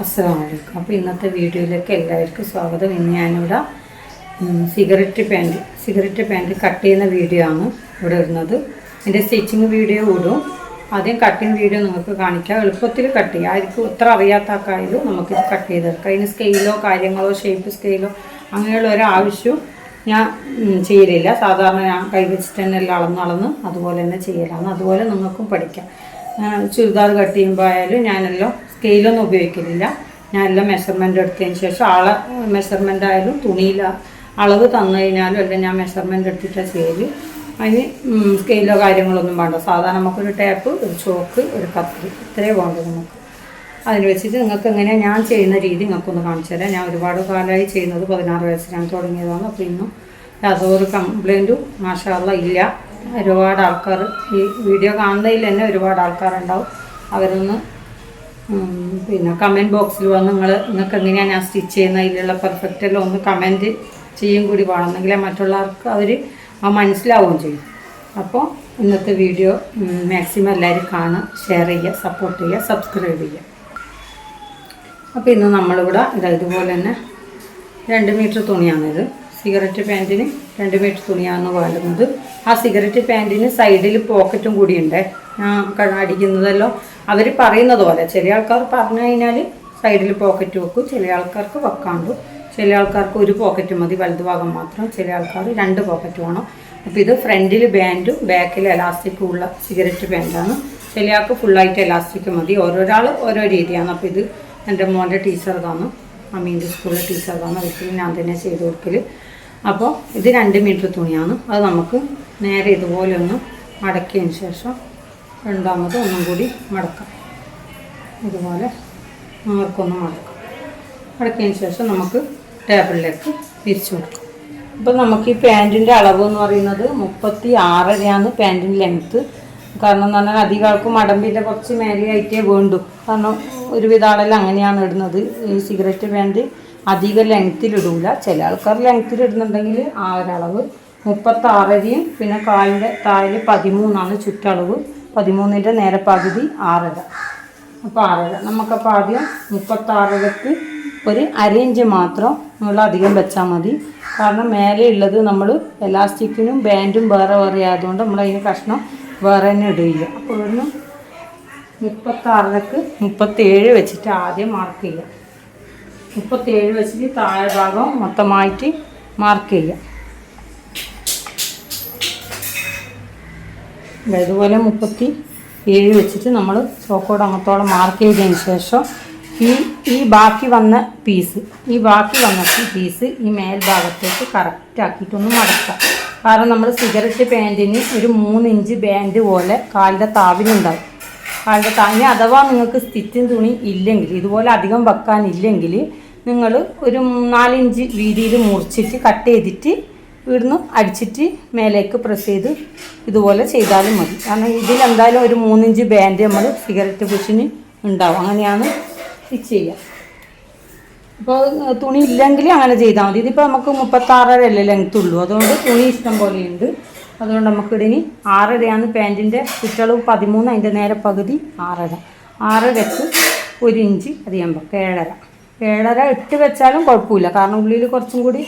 അസ്സാമലൈക്കും അപ്പോൾ ഇന്നത്തെ വീഡിയോയിലേക്ക് എല്ലാവർക്കും സ്വാഗതം. ഇന്ന് ഞാനിവിടെ cigarette pant cigarette pant cut ചെയ്യുന്ന വീഡിയോ ആണ് ഇവിടെ ഇടുന്നത്. എന്റെ സ്റ്റിച്ചിങ് വീഡിയോ ഇടും. ആദ്യം കട്ടിങ് വീഡിയോ നിങ്ങൾക്ക് കാണിക്കാം. എളുപ്പത്തിൽ കട്ട് ചെയ്യാം. ആർക്കും ഇത്ര അറിയാത്ത ആക്കായാലും നമുക്കിത് കട്ട് ചെയ്തെടുക്കാം. അതിന് സ്കെയിലോ കാര്യങ്ങളോ ഷേപ്പ് സ്കെയിലോ അങ്ങനെയുള്ള ഒരു ആവശ്യവും ഞാൻ ചെയ്യലില്ല. സാധാരണ ഞാൻ കൈ വെച്ചിട്ട് തന്നെ എല്ലാം അളന്ന് അളന്ന് അതുപോലെ തന്നെ ചെയ്യലാണ്. അതുപോലെ നിങ്ങൾക്കും പഠിക്കാം. ചുരിദാർ കട്ട് ചെയ്യുമ്പോൾ ആയാലും ഞാനെല്ലാം സ്കെയിലൊന്നും ഉപയോഗിക്കലില്ല എല്ലാം മെഷർമെന്റ് എടുത്തതിന് ശേഷം ആളെ മെഷർമെന്റ് ആയാലും തുണിയില അളവ് തന്നു കഴിഞ്ഞാലും എല്ലാം ഞാൻ മെഷർമെന്റ് എടുത്തിട്ട് ചെയ്യൽ. അതിന് സ്കെയിലോ കാര്യങ്ങളൊന്നും വേണ്ട. സാധാരണ നമുക്കൊരു ടേപ്പ് ഒരു ചോക്ക് ഒരു കത്തി ഇത്രയേ വേണ്ടത് നമുക്ക്. അതിന് വെച്ചിട്ട് നിങ്ങൾക്ക് എങ്ങനെയാണ് ഞാൻ ചെയ്യുന്ന രീതി നിങ്ങൾക്കൊന്ന് കാണിച്ചു തരാം. ഞാൻ ഒരുപാട് കാലമായി ചെയ്യുന്നത് പതിനാറ് വയസ്സിലാണ് തുടങ്ങിയതാണ്. അപ്പോൾ ഇന്നും യാതൊരു കംപ്ലൈന്റും മാഷാള്ള ഇല്ല. ഒരുപാട് ആൾക്കാർ ഈ വീഡിയോ കാണുന്നതിൽ തന്നെ ഒരുപാട് ആൾക്കാരുണ്ടാവും. അവരൊന്ന് പിന്നെ കമന്റ് ബോക്സിൽ വന്ന് നിങ്ങൾ നിങ്ങൾക്ക് എങ്ങനെയാണ് ഞാൻ സ്റ്റിച്ച് ചെയ്യുന്നത്? അതിലുള്ള പെർഫെക്റ്റ് എല്ലാം ഒന്ന് കമന്റ് ചെയ്യും കൂടി വേണം. മറ്റുള്ളവർക്ക് അവർ ആ മനസ്സിലാവുകയും ചെയ്യും. അപ്പോൾ ഇന്നത്തെ വീഡിയോ മാക്സിമം എല്ലാവരും കാണുക ഷെയർ ചെയ്യുക സപ്പോർട്ട് ചെയ്യുക സബ്സ്ക്രൈബ് ചെയ്യുക. അപ്പോൾ ഇന്ന് നമ്മളിവിടെ ഇതാ ഇതുപോലെ തന്നെ രണ്ട് മീറ്റർ തുണിയാണിത്. സിഗരറ്റ് പാന്റിന് രണ്ട് മീറ്റർ തുണിയാണ് വേണ്ടുന്നത് ആ സിഗരറ്റ് പാന്റിന് സൈഡിൽ പോക്കറ്റും കൂടിയുണ്ട്. അടിക്കുന്നതല്ലോ. അവർ പറയുന്നത് പോലെ ചില ആൾക്കാർ പറഞ്ഞു കഴിഞ്ഞാൽ സൈഡിൽ പോക്കറ്റ് വെക്കും ചില ആൾക്കാർക്ക് വെക്കാണ്ടു. ചില ആൾക്കാർക്ക് ഒരു പോക്കറ്റ് മതി വലതുഭാഗം മാത്രം. ചില ആൾക്കാർ രണ്ട് പോക്കറ്റ് വേണം. അപ്പോൾ ഇത് ഫ്രണ്ടിൽ ബാൻഡും ബാക്കിൽ എലാസ്റ്റിക്കും ഉള്ള സിഗരറ്റ് പാന്റാണ്. ചില ആൾക്ക് ഫുള്ളായിട്ട് എലാസ്റ്റിക് മതി. ഓരോരാൾ ഓരോ രീതിയാണ്. അപ്പോൾ ഇത് എന്റെ മോന്റെ ടീച്ചർ തന്നു അമ്മീന്റെ സ്കൂളിലെ ടീച്ചർ തന്നു ഒരിക്കലും ഞാൻ തന്നെ ചെയ്ത് കൊടുക്കൽ അപ്പോൾ ഇത് രണ്ട് മീറ്റർ തുണിയാണ്. അത് നമുക്ക് നേരെ ഇതുപോലെ ഒന്ന് മടക്കിയതിന് ശേഷം രണ്ടാമത് ഒന്നും കൂടി മടക്കാം. ഇതുപോലെ നമുക്കൊന്ന് മടക്കാം. മടക്കിയതിന് ശേഷം നമുക്ക് ടേബിളിലേക്ക് വിരിച്ചു കൊടുക്കാം. അപ്പോൾ നമുക്ക് ഈ പാന്റിന്റെ അളവ് എന്ന് പറയുന്നത് മുപ്പത്തി ആറരയാണ് പാന്റിന്റെ ലെങ്ത്ത്. കാരണം എന്ന് പറഞ്ഞാൽ അധികം ആൾക്കും മടമ്പിന്റെ കുറച്ച് മേലെ ആയിട്ടേ വേണ്ടു. കാരണം ഒരുവിധ ആളെല്ലാം അങ്ങനെയാണ് ഇടുന്നത്. ഈ സിഗരറ്റ് പാന്റ് അധികം ലെങ്ത്തിലിടൂല ചില ആൾക്കാർ ലെങ്ത്തിൽ ഇടുന്നുണ്ടെങ്കിൽ ആ ഒരളവ് മുപ്പത്താറരയും പിന്നെ കാലിന്റെ താഴെ പതിമൂന്നാണ് ചുറ്റളവ്. പതിമൂന്നിന്റെ നേരെ പകുതി ആറര. അപ്പോൾ ആറര. നമുക്കപ്പോൾ ആദ്യം മുപ്പത്താറരക്ക് ഒരു അര ഇഞ്ച് മാത്രം നമ്മൾ അധികം വെച്ചാൽ മതി. കാരണം മേലെ ഉള്ളത് നമ്മൾ എലാസ്റ്റിക്കിനും ബാൻഡും വേറെ വേറെ ആയതുകൊണ്ട് നമ്മൾ അതിന് കഷ്ണം വേറെ തന്നെ ഇടുകയില്ല. അപ്പോൾ ഇവിടുന്ന് മുപ്പത്താറരക്ക് മുപ്പത്തേഴ് വെച്ചിട്ട് ആദ്യം മാർക്ക് ചെയ്യുക. മുപ്പത്തേഴ് വെച്ചിട്ട് താഴെ ഭാഗം മൊത്തമായിട്ട് മാർക്ക് ചെയ്യുക. ഇതുപോലെ മുപ്പത്തി ഏഴ് വെച്ചിട്ട് നമ്മൾ ചോക്കോട് അങ്ങത്തോളം മാർക്ക് ചെയ്തതിന് ശേഷം ഈ ഈ ബാക്കി വന്ന പീസ് ഈ ബാക്കി വന്ന പീസ് ഈ മേൽഭാഗത്തേക്ക് കറക്റ്റ് ആക്കിയിട്ടൊന്ന് മടക്കാം കാരണം നമ്മൾ സിഗരറ്റ് പാന്റിന് ഒരു മൂന്ന് ഇഞ്ച് ബാൻഡ് പോലെ കാലിന്റെ താവിനുണ്ടാവും കാലിന്റെ താവിന് അഥവാ നിങ്ങൾക്ക് സ്റ്റിച്ചിങ് തുണി ഇല്ലെങ്കിൽ ഇതുപോലെ അധികം വെക്കാനില്ലെങ്കിൽ നിങ്ങൾ ഒരു നാലിഞ്ച് വീതിയിൽ മുറിച്ചിട്ട് കട്ട് ചെയ്തിട്ട് ഇവിടുന്ന് അടിച്ചിട്ട് മേലേക്ക് പ്രസ് ചെയ്ത് ഇതുപോലെ ചെയ്താലും മതി. കാരണം ഇതിൽ എന്തായാലും ഒരു മൂന്നിഞ്ച് ബാൻഡ് നമ്മൾ സിഗരറ്റ് പുഷിന് ഉണ്ടാവും. അങ്ങനെയാണ് സ്റ്റിച്ച് ചെയ്യുക അപ്പോൾ തുണി ഇല്ലെങ്കിൽ അങ്ങനെ ചെയ്താൽ മതി. ഇതിപ്പോൾ നമുക്ക് മുപ്പത്താറരല്ലേ ലെങ്ത് ഉള്ളൂ. അതുകൊണ്ട് തുണി ഇഷ്ടം പോലെയുണ്ട് അതുകൊണ്ട് നമുക്ക് ഇതിന് ആറരയാണ് പാന്റിന്റെ ചുറ്റളവ് പതിമൂന്ന് അതിന്റെ നേരെ പകുതി ആറര. ആറരക്ക് ഒരു ഇഞ്ച് അധികം ഏഴര. ഏഴര ഇട്ട് വെച്ചാലും കുഴപ്പമില്ല. കാരണം ഉള്ളിൽ കുറച്ചും കൂടി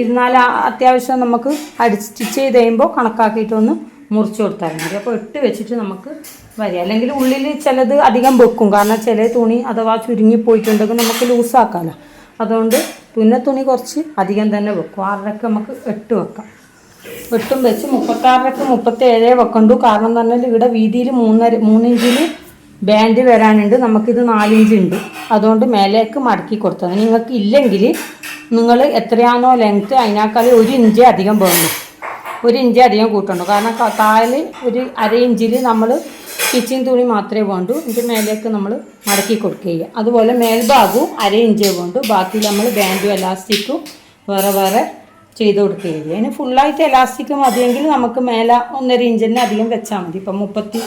ഇരുന്നാൽ അത്യാവശ്യം നമുക്ക് അടി സ്റ്റിച്ച് ചെയ്ത് കഴിയുമ്പോൾ കണക്കാക്കിയിട്ടൊന്ന് മുറിച്ച് കൊടുത്താൽ മതി. അപ്പോൾ ഇട്ട് വെച്ചിട്ട് നമുക്ക് വരിക. അല്ലെങ്കിൽ ഉള്ളിൽ ചിലത് അധികം വെക്കും. കാരണം ചില തുണി അഥവാ ചുരുങ്ങി പോയിട്ടുണ്ടെങ്കിൽ നമുക്ക് ലൂസാക്കാമല്ലോ അതുകൊണ്ട് തുന്ന തുണി കുറച്ച് അധികം തന്നെ വെക്കും. ആറരക്ക് നമുക്ക് എട്ട് വെക്കാം. എട്ടും വെച്ച് മുപ്പത്താറരക്ക് മുപ്പത്തേഴേ വെക്കണ്ടു. കാരണം പറഞ്ഞാൽ ഇവിടെ വീതിയിൽ മൂന്നര മൂന്നിഞ്ചിൽ ബാൻഡ് വരാനുണ്ട്. നമുക്കിത് നാലിഞ്ച് ഉണ്ട് അതുകൊണ്ട് മേലേക്ക് മടക്കി കൊടുത്തത് നിങ്ങൾക്ക് ഇല്ലെങ്കിൽ നിങ്ങൾ എത്രയാണോ ലെങ്ത്ത് അതിനേക്കാൾ ഒരു ഇഞ്ച് അധികം വേണം. ഒരു ഇഞ്ച് അധികം കൂട്ടണ്ടു കാരണം താഴെ ഒരു അര ഇഞ്ചിൽ നമ്മൾ സ്റ്റിച്ചിങ് തുണി മാത്രമേ വേണ്ടൂ. ഇതിന്റെ മേലേക്ക് നമ്മൾ മടക്കി കൊടുക്കുക അതുപോലെ മേൽഭാഗവും അര ഇഞ്ചേ വേണ്ടു. ബാക്കി നമ്മൾ ബാൻഡും എലാസ്റ്റിക്കും വേറെ വേറെ ചെയ്ത് കൊടുക്കുകയില്ല അതിന് ഫുള്ളായിട്ട് എലാസ്റ്റിക് മതിയെങ്കിൽ നമുക്ക് മേലെ ഒന്നര ഇഞ്ചിന് അധികം വെച്ചാൽ മതി. ഇപ്പം മുപ്പത്തി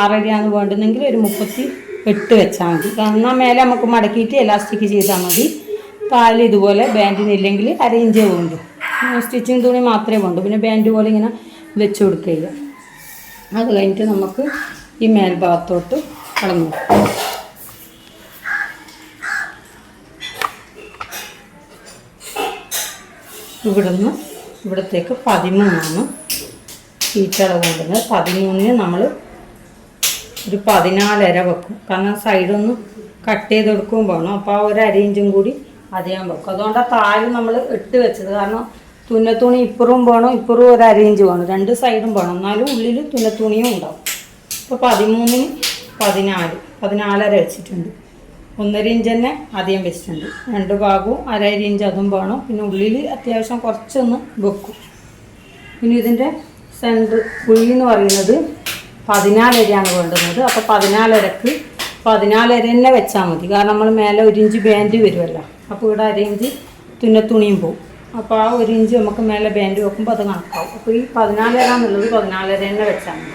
ആറരയാണ് വേണ്ടുന്നെങ്കിൽ ഒരു മുപ്പത്തി എട്ട് വെച്ചാൽ മതി. എന്നാൽ മേലെ നമുക്ക് മടക്കിയിട്ട് എലാസ്റ്റിക് ചെയ്താൽ മതി. താഴെ ഇതുപോലെ ബാൻഡിനില്ലെങ്കിൽ അര ഇഞ്ചേ വേണ്ടു. സ്റ്റിച്ചിങ് തുണി മാത്രമേ വേണ്ടു. പിന്നെ ബാൻഡ് പോലെ ഇങ്ങനെ വെച്ച് കൊടുക്കുക അത് കഴിഞ്ഞിട്ട് നമുക്ക് ഈ മേൽഭാഗത്തോട്ട് കളഞ്ഞു ഇവിടുന്ന് ഇവിടത്തേക്ക് പതിമൂന്നാണ്. ചീറ്റളവ് കൊണ്ടുവന്നത് പതിമൂന്നിന് നമ്മൾ ഒരു പതിനാലര വെക്കും. കാരണം സൈഡൊന്ന് കട്ട് ചെയ്ത് കൊടുക്കുകയും വേണം. അപ്പോൾ ആ ഒരു അരയിഞ്ചും കൂടി അധികം വെക്കും. അതുകൊണ്ട് ആ താഴെ നമ്മൾ ഇട്ട് വെച്ചത്. കാരണം തുന്നത്തുണി ഇപ്പുറവും വേണം ഇപ്പുറവും ഒരു അരയിഞ്ച് വേണം. രണ്ട് സൈഡും വേണം. എന്നാലും ഉള്ളിൽ തുന്നത്തുണിയും ഉണ്ടാവും. അപ്പോൾ പതിമൂന്നിന് പതിനാല് പതിനാലര വെച്ചിട്ടുണ്ട്. ഒന്നര ഇഞ്ച് തന്നെ ആദ്യം വെച്ചിട്ടുണ്ട്. രണ്ട് ഭാഗവും അരര ഇഞ്ച് അതും വേണം. പിന്നെ ഉള്ളിൽ അത്യാവശ്യം കുറച്ചൊന്ന് വെക്കും. പിന്നെ ഇതിന്റെ സെന്റർ കുഴി എന്ന് പറയുന്നത് പതിനാലരയാണ് വേണ്ടുന്നത്. അപ്പോൾ പതിനാലരക്ക് പതിനാലര തന്നെ വെച്ചാൽ മതി. കാരണം നമ്മൾ മേലെ ഒരു ഇഞ്ച് ബാൻഡ് വരുമല്ലോ അപ്പോൾ ഇവിടെ അര ഇഞ്ച് തുന്നത്തുണിയും പോകും അപ്പോൾ ആ ഒരു ഇഞ്ച് നമുക്ക് മേലെ ബാൻഡ് വെക്കുമ്പോൾ അത് കണക്കാവും. അപ്പോൾ ഈ പതിനാലര എന്നുള്ളത് പതിനാലര തന്നെ വെച്ചാൽ മതി.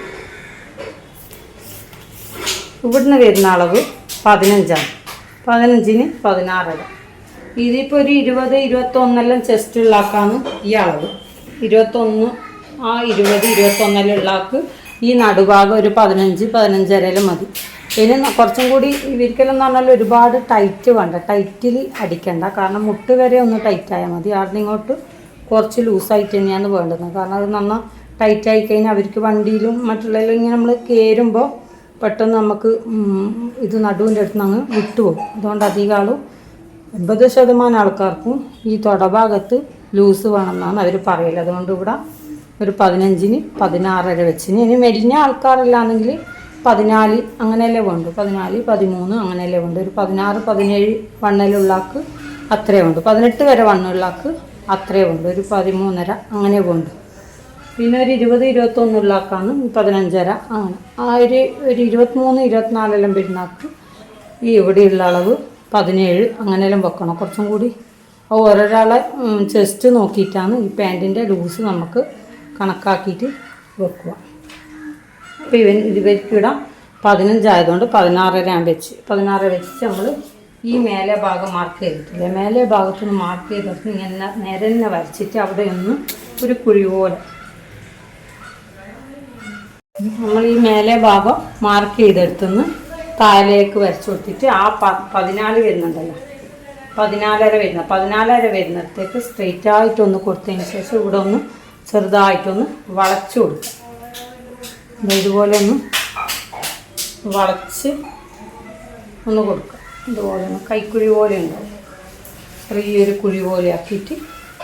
ഇവിടുന്ന് വരുന്ന അളവ് പതിനഞ്ചാണ്. പതിനഞ്ചിന് പതിനാറര ഇതിപ്പോൾ ഒരു ഇരുപത് ഇരുപത്തൊന്നെല്ലാം ചെസ്റ്റ് ഉള്ളാക്കാണ് ഈ അളവ്. ഇരുപത്തൊന്ന് ആ ഇരുപത് ഇരുപത്തൊന്നെല്ലാം ഉള്ളാക്ക് ഈ നടുഭാഗം ഒരു പതിനഞ്ച് പതിനഞ്ചരയിലും മതി. ഇനി കുറച്ചും കൂടി ഇവർക്കെല്ലാം പറഞ്ഞാൽ ഒരുപാട് ടൈറ്റ് വേണ്ട. ടൈറ്റിൽ അടിക്കണ്ട. കാരണം മുട്ട് വരെ ഒന്ന് ടൈറ്റായാൽ മതി. അവിടെ ഇങ്ങോട്ട് കുറച്ച് ലൂസായിട്ട് തന്നെയാണ് വേണ്ടത് കാരണം അത് നന്നാ ടൈറ്റായി കഴിഞ്ഞാൽ അവർക്ക് വണ്ടിയിലും മറ്റുള്ളതിലും ഇങ്ങനെ നമ്മൾ കയറുമ്പോൾ പെട്ടെന്ന് നമുക്ക് ഇത് നടുവിന്റെ അടുത്ത് അങ്ങ് വിട്ടുപോകും. അതുകൊണ്ട് അധികം ആളും എൺപത് ശതമാനം ആൾക്കാർക്കും ഈ തുടഭാഗത്ത് ലൂസ് വേണമെന്നാണ് അവർ പറയൽ. അതുകൊണ്ട് ഇവിടെ ഒരു പതിനഞ്ചിന് പതിനാറര വെച്ചിന്. ഇനി മെലിഞ്ഞ ആൾക്കാരല്ലാന്നെങ്കിൽ പതിനാല് അങ്ങനെയല്ലേ വേണ്ടു. പതിനാല് പതിമൂന്ന് അങ്ങനെയല്ലേ വേണ്ടു. ഒരു പതിനാറ് പതിനേഴ് വണ്ണലുള്ളാക്ക് അത്രേ വേണ്ടു. പതിനെട്ട് വരെ വണ്ണുള്ളാക്ക് അത്രേ വേണ്ടു. ഒരു പതിമൂന്നര അങ്ങനെ വേണ്ടു. പിന്നെ ഒരു ഇരുപത് ഇരുപത്തൊന്നുള്ളാക്കാണ് പതിനഞ്ചര. അങ്ങനെ ആ ഒരു ഒരു ഇരുപത്തിമൂന്ന് ഇരുപത്തിനാലെല്ലാം പെരുന്നാക്ക് ഈ ഇവിടെയുള്ള അളവ് പതിനേഴ് അങ്ങനെയെല്ലാം വെക്കണം. കുറച്ചും കൂടി ഓരോരാളെ ചെസ്റ്റ് നോക്കിയിട്ടാണ് ഈ പാന്റിന്റെ ലൂസ് നമുക്ക് കണക്കാക്കിയിട്ട് വെക്കുക. അപ്പോൾ ഇവൻ ഇവർക്കിടാം പതിനഞ്ചായതുകൊണ്ട് പതിനാറര ആ വെച്ച്. പതിനാറ് വെച്ച് നമ്മൾ ഈ മേലെ ഭാഗം മാർക്ക് ചെയ്തിട്ടില്ല? മേലെ ഭാഗത്തുനിന്ന് മാർക്ക് ചെയ്തിട്ട് ഇങ്ങനെ നേരെ തന്നെ വരച്ചിട്ട് അവിടെ ഒന്ന് ഒരു കുഴി പോലെ നമ്മൾ ഈ മേലെ ഭാഗം മാർക്ക് ചെയ്തെടുത്തുനിന്ന് താഴേക്ക് വരച്ചു കൊടുത്തിട്ട് ആ പതിനാല് വരുന്നുണ്ടല്ലോ. പതിനാലര വരുന്ന പതിനാലര വരുന്നിടത്തേക്ക് സ്ട്രെയിറ്റ് ആയിട്ടൊന്ന് കൊടുത്തതിന് ശേഷം ഇവിടെ ഒന്ന് ചെറുതായിട്ടൊന്ന് വളച്ചു കൊടുക്കും. ഇതുപോലെ ഒന്ന് വളച്ച് ഒന്ന് കൊടുക്കുക ഇതുപോലെ ഒന്ന് കൈക്കുഴി പോലെ ഉണ്ടാവും ചെറിയൊരു കുഴി പോലെ ആക്കിയിട്ട്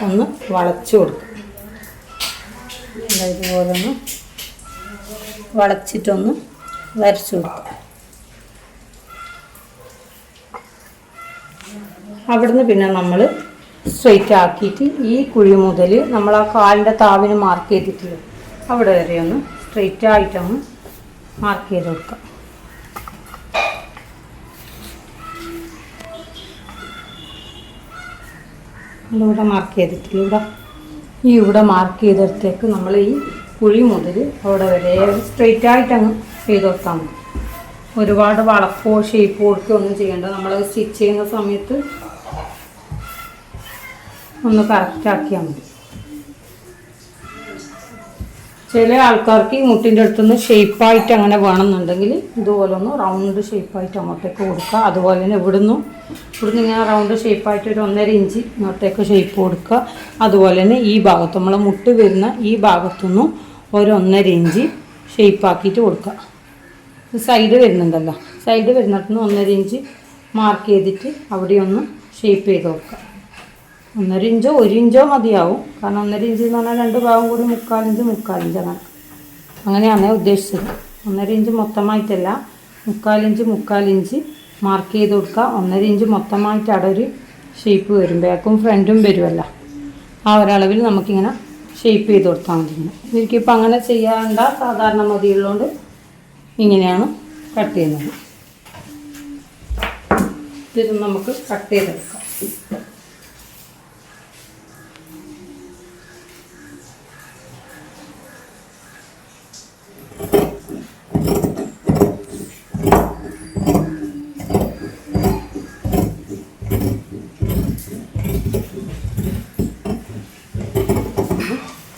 ഒന്ന് വളച്ചു കൊടുക്കുക ഇതുപോലെ ഒന്ന് വളച്ചിട്ടൊന്ന് വരച്ചു കൊടുക്കുക അവിടുന്ന് പിന്നെ നമ്മൾ സ്ട്രെയിറ്റ് ആക്കിയിട്ട് ഈ കുഴി മുതൽ നമ്മൾ ആ കാലിന്റെ താവിന് മാർക്ക് ചെയ്തിട്ടില്ല അവിടെ വരെ ഒന്ന് സ്ട്രെയിറ്റ് ആയിട്ടൊന്ന് മാർക്ക് ചെയ്ത് കൊടുക്കാം. ഇവിടെ മാർക്ക് ചെയ്തിട്ടില്ല ഇവിടെ ഈ ഇവിടെ മാർക്ക് ചെയ്തിടത്തേക്ക് നമ്മൾ ഈ കുഴി മുതൽ അവിടെ വരെ സ്ട്രെയിറ്റ് ആയിട്ട് അങ്ങ് ചെയ്ത് കൊടുത്താൽ മതി. ഒരുപാട് വളപ്പോ ഷേപ്പോ കൊടുക്കുകയോ ഒന്നും ചെയ്യേണ്ട. നമ്മൾ സ്റ്റിച്ച് ചെയ്യുന്ന സമയത്ത് ഒന്ന് കറക്റ്റ് ആക്കിയാൽ മതി. ചില ആൾക്കാർക്ക് ഈ മുട്ടിന്റെ അടുത്തുനിന്ന് ഷേപ്പായിട്ട് അങ്ങനെ വേണമെന്നുണ്ടെങ്കിൽ ഇതുപോലെ ഒന്ന് റൗണ്ട് ഷേപ്പായിട്ട് അങ്ങോട്ടേക്ക് കൊടുക്കുക. അതുപോലെ തന്നെ ഇവിടുന്ന് ഇവിടുന്ന് ഇങ്ങനെ റൗണ്ട് ഷേപ്പായിട്ട് ഒരു ഒന്നര ഇഞ്ച് ഇങ്ങോട്ടേക്ക് ഷേപ്പ് കൊടുക്കുക. അതുപോലെ തന്നെ ഈ ഭാഗത്ത് നമ്മൾ മുട്ട് വരുന്ന ഈ ഭാഗത്തുനിന്നും ഒരു ഒന്നര ഇഞ്ച് ഷേപ്പാക്കിയിട്ട് കൊടുക്കുക. സൈഡ് വരുന്നുണ്ടല്ലോ. സൈഡ് വരുന്നിടത്തുനിന്ന് ഒന്നര ഇഞ്ച് മാർക്ക് ചെയ്തിട്ട് അവിടെ ഒന്ന് ഷേപ്പ് ചെയ്ത് കൊടുക്കുക. ഒന്നര ഇഞ്ചോ ഒരു ഇഞ്ചോ മതിയാവും. കാരണം ഒന്നര ഇഞ്ച് എന്ന് പറഞ്ഞാൽ രണ്ട് ഭാഗം കൂടി മുക്കാലിഞ്ച് മുക്കാലിഞ്ച് അങ്ങനെ അങ്ങനെയാണ് ഉദ്ദേശിച്ചത്. ഒന്നര ഇഞ്ച് മൊത്തമായിട്ടല്ല മുക്കാലിഞ്ച് മുക്കാലിഞ്ച് മാർക്ക് ചെയ്ത് കൊടുക്കുക. ഒന്നര ഇഞ്ച് മൊത്തമായിട്ട് അവിടെ ഒരു ഷേപ്പ് വരും. ബാക്കും ഫ്രണ്ടും വരുമല്ലോ ആ ഒരളവിൽ നമുക്കിങ്ങനെ ഷേപ്പ് ചെയ്ത് കൊടുത്താൽ മതി. എനിക്കിപ്പോൾ അങ്ങനെ ചെയ്യാണ്ട സാധാരണ മതിയുള്ളതുകൊണ്ട് ഇങ്ങനെയാണ് കട്ട് ചെയ്യുന്നത്. ഇത് നമുക്ക് കട്ട് ചെയ്തെടുക്കാം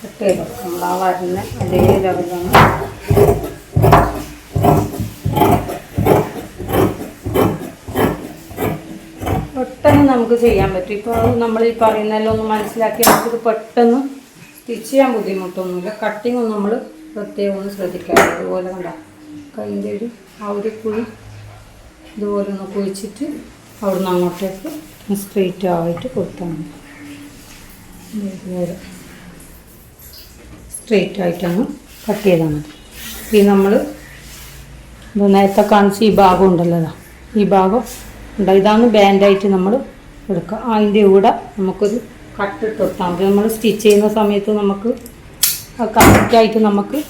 കട്ട് വരുന്ന അതേ ലെവലാണ് പെട്ടെന്ന് നമുക്ക് ചെയ്യാൻ പറ്റും. ഇപ്പോൾ നമ്മൾ ഈ പറയുന്നതെല്ലാം ഒന്ന് മനസ്സിലാക്കി നമുക്കിത് പെട്ടെന്ന് സ്റ്റിച്ച് ചെയ്യാൻ ബുദ്ധിമുട്ടൊന്നുമില്ല. കട്ടിങ് ഒന്നും നമ്മൾ പ്രത്യേകം ഒന്ന് ശ്രദ്ധിക്കാറില്ല അതുപോലെ കണ്ട. കൈന്റെ ഒരു ആ ഒരു കുഴി ഇതുപോലെ ഒന്ന് കുഴിച്ചിട്ട് അവിടുന്ന് അങ്ങോട്ടേക്ക് സ്ട്രെയിറ്റ് ആയിട്ട് കൊടുത്താൽ മതി. ഇതുപോലെ. സ്ട്രെയിറ്റ് ആയിട്ടങ്ങ് കട്ട് ചെയ്താൽ മതി. ഈ നമ്മൾ നേരത്തെ കാണിച്ച ഈ ഭാഗം ഉണ്ടല്ലോ. ഈ ഭാഗം ഉണ്ട് ഇതാണ് ബാൻഡായിട്ട് നമ്മൾ എടുക്കുക. അതിന്റെ കൂടെ നമുക്കൊരു കട്ട് ഇട്ട് കൊടുത്താൽ മതി. നമ്മൾ സ്റ്റിച്ച് ചെയ്യുന്ന സമയത്ത് നമുക്ക് കറക്റ്റായിട്ട് നമുക്ക്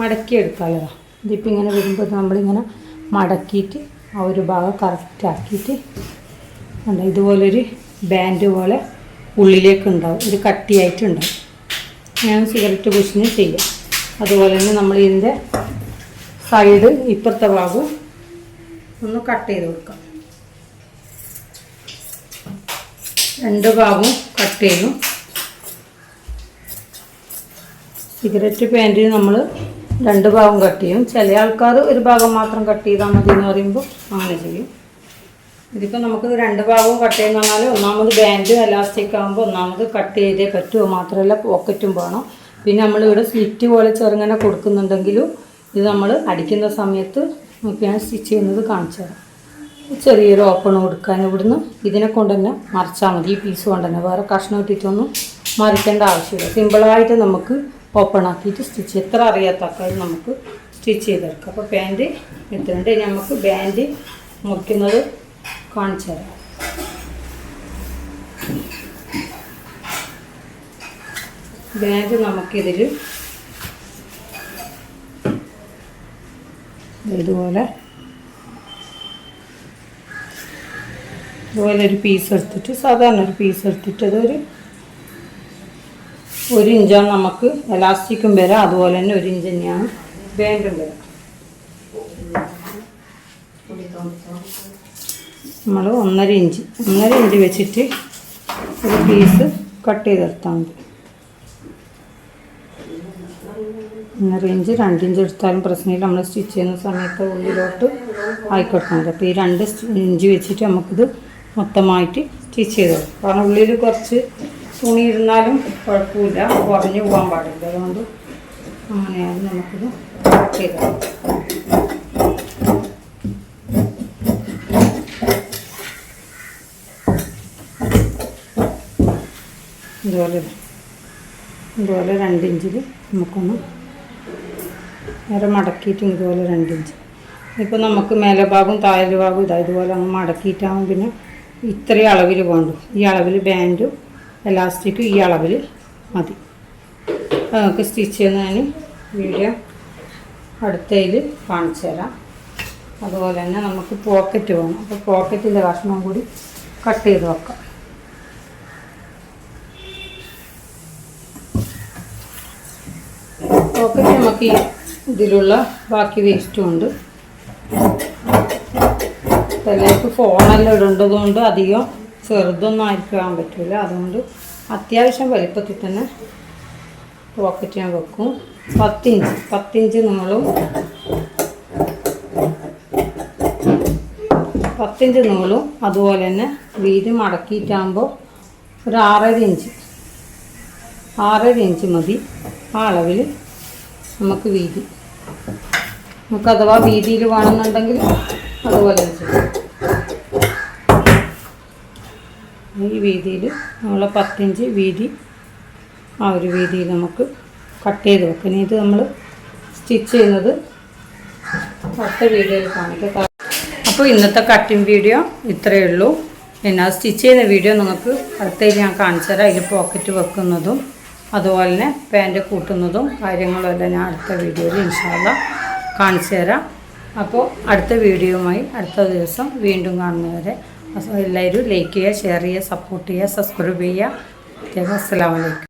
മടക്കി എടുക്കാമല്ലോ ഇതിപ്പോൾ ഇങ്ങനെ വരുമ്പോൾ നമ്മളിങ്ങനെ മടക്കിയിട്ട് ആ ഒരു ഭാഗം കറക്റ്റാക്കിയിട്ട് ഉണ്ട് ഇതുപോലൊരു ബാൻഡ് പോലെ ഉള്ളിലേക്ക് ഉണ്ടാവും. ഒരു കട്ടിയായിട്ടുണ്ടാവും ഞാൻ സിഗരറ്റ് പുഷിന് ചെയ്യാം. അതുപോലെ തന്നെ നമ്മൾ ഇതിന്റെ സൈഡ് ഇപ്പുറത്തെ ഭാഗവും ഒന്ന് കട്ട് ചെയ്ത് കൊടുക്കാം. രണ്ട് ഭാഗവും കട്ട് ചെയ്തു. സിഗരറ്റ് പാന്റിന് നമ്മൾ രണ്ട് ഭാഗം കട്ട് ചെയ്യും. ചില ആൾക്കാർ ഒരു ഭാഗം മാത്രം കട്ട് ചെയ്താൽ മതി എന്ന് പറയുമ്പോൾ അങ്ങനെ ചെയ്യും. ഇതിപ്പോൾ നമുക്ക് രണ്ട് ഭാഗവും കട്ട് ചെയ്യുന്ന പറഞ്ഞാൽ ഒന്നാമത് ബാൻഡ് എലാസ്റ്റിക് ആകുമ്പോൾ ഒന്നാമത് കട്ട് ചെയ്തേ പറ്റുമോ മാത്രമല്ല പോക്കറ്റും വേണം. പിന്നെ നമ്മൾ ഇവിടെ സ്ലിറ്റ് പോലെ ചെറുങ്ങനെ കൊടുക്കുന്നുണ്ടെങ്കിലും ഇത് നമ്മൾ അടിക്കുന്ന സമയത്ത് ഞാൻ സ്റ്റിച്ച് ചെയ്യുന്നത് കാണിച്ചു തരാം. ചെറിയൊരു ഓപ്പൺ കൊടുക്കാൻ ഇവിടുന്ന്. ഇതിനെ കൊണ്ട് തന്നെ മറിച്ചാൽ മതി. ഈ പീസ് കൊണ്ട് തന്നെ. വേറെ കഷ്ണം ഇട്ടിട്ടൊന്നും മറിക്കേണ്ട ആവശ്യമില്ല. സിമ്പിളായിട്ട് നമുക്ക് ഓപ്പൺ ആക്കിയിട്ട് സ്റ്റിച്ച് എത്ര അറിയാത്ത നമുക്ക് സ്റ്റിച്ച് ചെയ്തെടുക്കാം. അപ്പോൾ പാന്റ് എത്രയുണ്ട്? നമുക്ക് ബാൻഡ് മുറിക്കുന്നത് കാണിച്ചു തരാം. ബാഗ് നമുക്കിതിൽ ഇതുപോലെ ഇതുപോലെ ഒരു പീസ് എടുത്തിട്ട് സാധാരണ ഒരു പീസ് എടുത്തിട്ട് അതൊരു ഒരു ഇഞ്ചാണ് നമുക്ക് എലാസ്റ്റിക്കും വരാം. അതുപോലെ തന്നെ ഒരു ഇഞ്ച് തന്നെയാണ് ബാൻഡും വരാം. നമ്മൾ ഒന്നര ഇഞ്ച് ഒന്നര ഇഞ്ച് വെച്ചിട്ട് ഒരു പീസ് കട്ട് ചെയ്തെടുത്താൽ മതി. ഒന്നര ഇഞ്ച് രണ്ടിഞ്ച് എടുത്താലും പ്രശ്നമില്ല. നമ്മൾ സ്റ്റിച്ച് ചെയ്യുന്ന സമയത്ത് ഉള്ളിലോട്ട് ആയിക്കോട്ടെ അപ്പോൾ ഈ രണ്ട് ഇഞ്ച് വെച്ചിട്ട് നമുക്കിത് മൊത്തമായിട്ട് സ്റ്റിച്ച് ചെയ്ത് കാരണം ഉള്ളിൽ കുറച്ച് തുണി ഇരുന്നാലും കുഴപ്പമില്ല. കുറഞ്ഞു പോകാൻ പാടില്ല. അതുകൊണ്ട് അങ്ങനെയാണ് നമുക്കിത് കട്ട് ഇതുപോലെ ഇതുപോലെ രണ്ടിഞ്ചിൽ നമുക്കൊന്ന് നേരെ മടക്കിയിട്ട് ഇതുപോലെ രണ്ടിഞ്ച്. ഇപ്പോൾ നമുക്ക് മേലെ ഭാഗവും താഴെ ഭാഗവും ഇതാ ഇതുപോലെ അങ്ങ് മടക്കിയിട്ടാകും പിന്നെ ഇത്രയും അളവിൽ വേണ്ടു. ഈ അളവിൽ ബാൻഡും എലാസ്റ്റിക്കും ഈ അളവിൽ മതി. നമുക്ക് സ്റ്റിച്ച് ചെയ്യുന്ന ഞാൻ വീഡിയോ അടുത്തതിൽ കാണിച്ചു തരാം. അതുപോലെ തന്നെ നമുക്ക് പോക്കറ്റ് വേണം. അപ്പോൾ പോക്കറ്റിന്റെ കഷ്ണം കൂടി കട്ട് ചെയ്ത് വെക്കാം. പോക്കറ്റ് നമുക്ക് ഇതിലുള്ള ബാക്കി വേസ്റ്റും ഉണ്ട്. ചിലർക്ക് ഫോണെല്ലാം ഇടേണ്ടത് കൊണ്ട് അധികം ചെറുതൊന്നും ആയിരിക്കാൻ പറ്റില്ല അതുകൊണ്ട് അത്യാവശ്യം വലിപ്പത്തിൽ തന്നെ പോക്കറ്റ് ഞാൻ വെക്കും. പത്തിഞ്ച് പത്തിഞ്ച് നീളവും പത്തിഞ്ച് നൂളും. അതുപോലെ തന്നെ വീതി മടക്കിയിട്ടാകുമ്പോൾ ഒരു ആറര ഇഞ്ച്. ആറര ഇഞ്ച് മതി ആ അളവിൽ നമുക്ക് വീതി. നമുക്ക് അഥവാ വീതിയിൽ വേണമെന്നുണ്ടെങ്കിൽ അതുപോലെ ഈ വീതിയിൽ നമ്മൾ പത്തിഞ്ച് വീതി ആ ഒരു വീതിയിൽ നമുക്ക് കട്ട് ചെയ്ത് വെക്കാം. ഇനി ഇത് നമ്മൾ സ്റ്റിച്ച് ചെയ്യുന്നത് അടുത്ത വീഡിയോയിൽ കാണിക്കാം. അപ്പോൾ ഇന്നത്തെ കട്ടിങ് വീഡിയോ ഇത്രയേ ഉള്ളൂ. പിന്നെ സ്റ്റിച്ച് ചെയ്യുന്ന വീഡിയോ നിങ്ങൾക്ക് അടുത്തേക്ക് ഞാൻ കാണിച്ചു തരാം അതിൽ പോക്കറ്റ് വെക്കുന്നതും അതുപോലെ തന്നെ പാന്റ് കൂട്ടുന്നതും കാര്യങ്ങളും എല്ലാം ഞാൻ അടുത്ത വീഡിയോയിൽ ഇൻഷാല്ല കാണിച്ചു തരാം. അപ്പോൾ അടുത്ത വീഡിയോയുമായി അടുത്ത ദിവസം വീണ്ടും കാണുന്നവരെ എല്ലാവരും ലൈക്ക് ചെയ്യുക ഷെയർ ചെയ്യുക സപ്പോർട്ട് ചെയ്യുക സബ്സ്ക്രൈബ് ചെയ്യുക. അസ്സാം വലൈക്കും